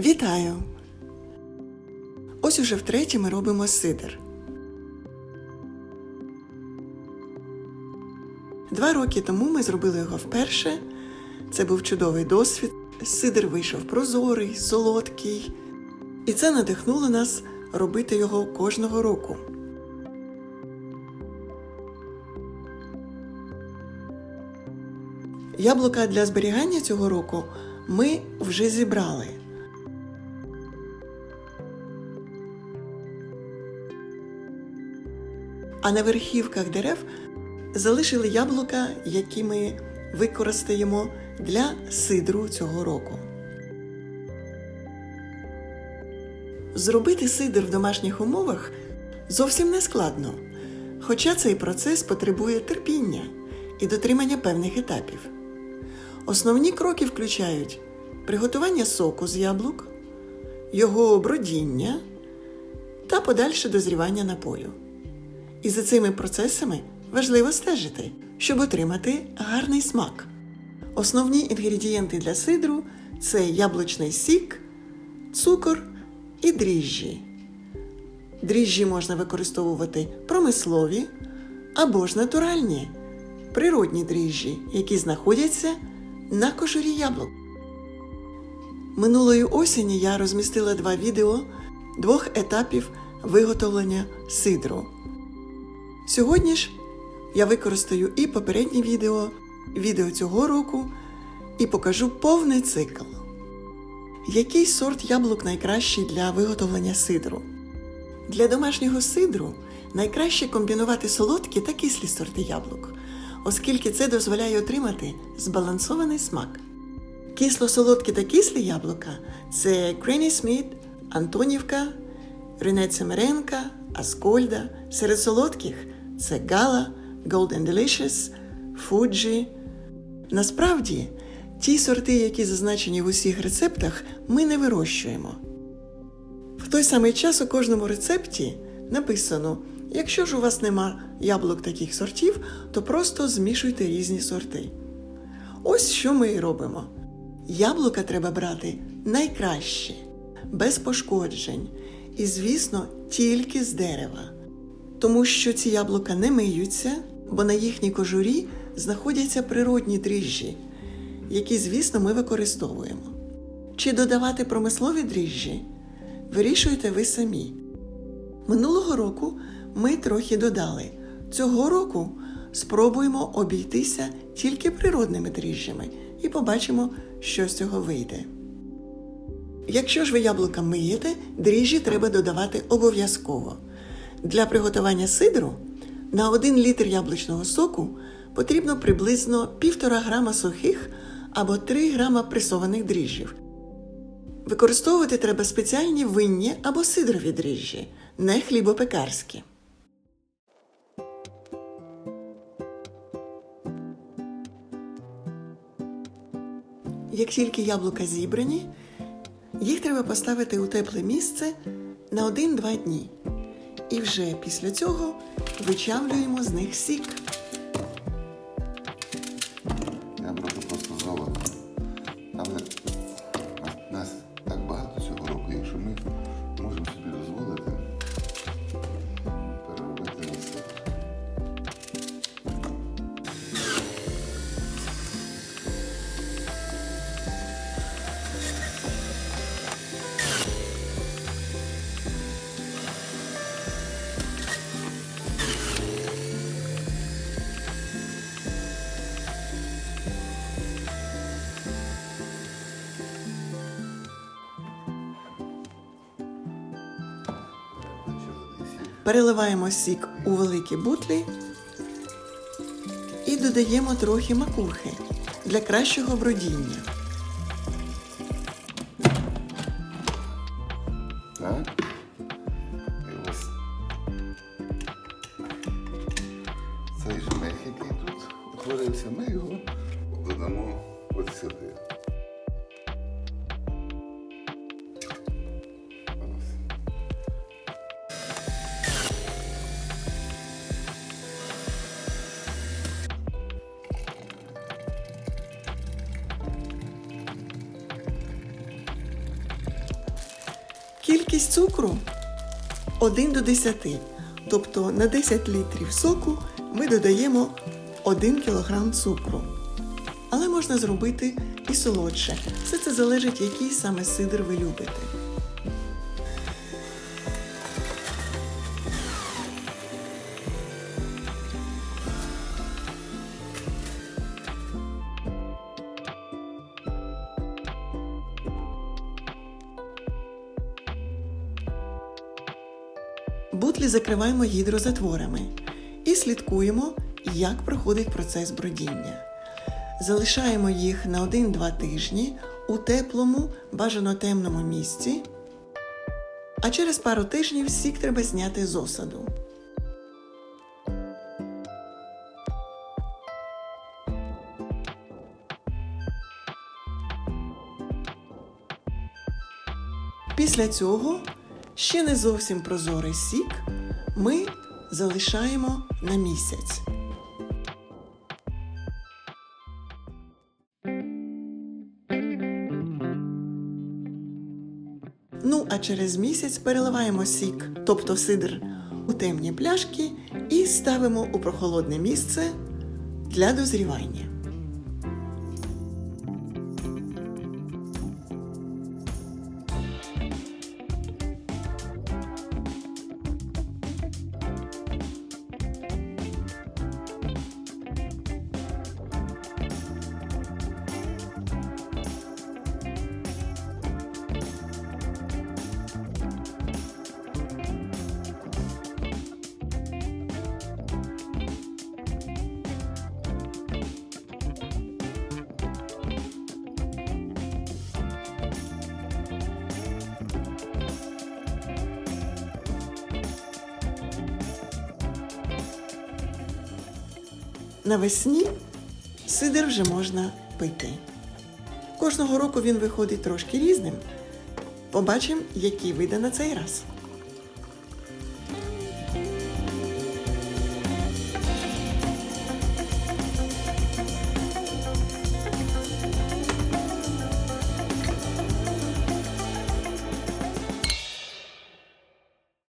Вітаю! Ось уже втретє ми робимо сидр. Два роки тому ми зробили його вперше. Це був чудовий досвід. Сидр вийшов прозорий, солодкий. І це надихнуло нас робити його кожного року. Яблука для зберігання цього року ми вже зібрали. А на верхівках дерев залишили яблука, які ми використаємо для сидру цього року. Зробити сидр в домашніх умовах зовсім не складно, хоча цей процес потребує терпіння і дотримання певних етапів. Основні кроки включають приготування соку з яблук, його бродіння та подальше дозрівання напою. І за цими процесами важливо стежити, щоб отримати гарний смак. Основні інгредієнти для сидру це яблучний сік, цукор і дріжджі. Дріжджі можна використовувати промислові або ж натуральні, природні дріжджі, які знаходяться на кожурі яблук. Минулої осені я розмістила два відео двох етапів виготовлення сидру. Сьогодні ж я використаю і попереднє відео, відео цього року і покажу повний цикл. Який сорт яблук найкращий для виготовлення сидру? Для домашнього сидру найкраще комбінувати солодкі та кислі сорти яблук, оскільки це дозволяє отримати збалансований смак. Кисло-солодкі та кислі яблука це Granny Smith, Антонівка, Ренеце Меренка, Аскольда. Серед солодких це Гала, Golden Delicious, Fuji. Насправді, ті сорти, які зазначені в усіх рецептах, ми не вирощуємо. В той самий час у кожному рецепті написано: якщо ж у вас нема яблук таких сортів, то просто змішуйте різні сорти. Ось що ми і робимо. Яблука треба брати найкращі, без пошкоджень, і, звісно, тільки з дерева. Тому що ці яблука не миються, бо на їхній кожурі знаходяться природні дріжджі, які, звісно, ми використовуємо. Чи додавати промислові дріжджі? Вирішуйте ви самі. Минулого року ми трохи додали. Цього року спробуємо обійтися тільки природними дріжджами і побачимо, що з цього вийде. Якщо ж ви яблука миєте, дріжджі треба додавати обов'язково. Для приготування сидру на 1 літр яблучного соку потрібно приблизно 1,5 грама сухих або 3 грама пресованих дріжджів. Використовувати треба спеціальні винні або сидрові дріжджі, не хлібопекарські. Як тільки яблука зібрані, їх треба поставити у тепле місце на 1-2 дні. І вже після цього вичавлюємо з них сік. Переливаємо сік у великі бутлі і додаємо трохи макухи для кращого бродіння. Так? І ось цей жмих, який тут утворився, ми його Кількість цукру 1 до 10. Тобто на 10 літрів соку ми додаємо 1 кг цукру. Але можна зробити і солодше. Все це залежить, який саме сидр ви любите. Бутлі закриваємо гідрозатворами і слідкуємо, як проходить процес бродіння. Залишаємо їх на 1-2 тижні у теплому, бажано темному місці. А через пару тижнів сік треба зняти з осаду. Після цього ще не зовсім прозорий сік ми залишаємо на місяць. Ну, а через місяць переливаємо сік, тобто сидр, у темні пляшки і ставимо у прохолодне місце для дозрівання. Навесні сидр вже можна пити. Кожного року він виходить трошки різним. Побачимо, які види на цей раз.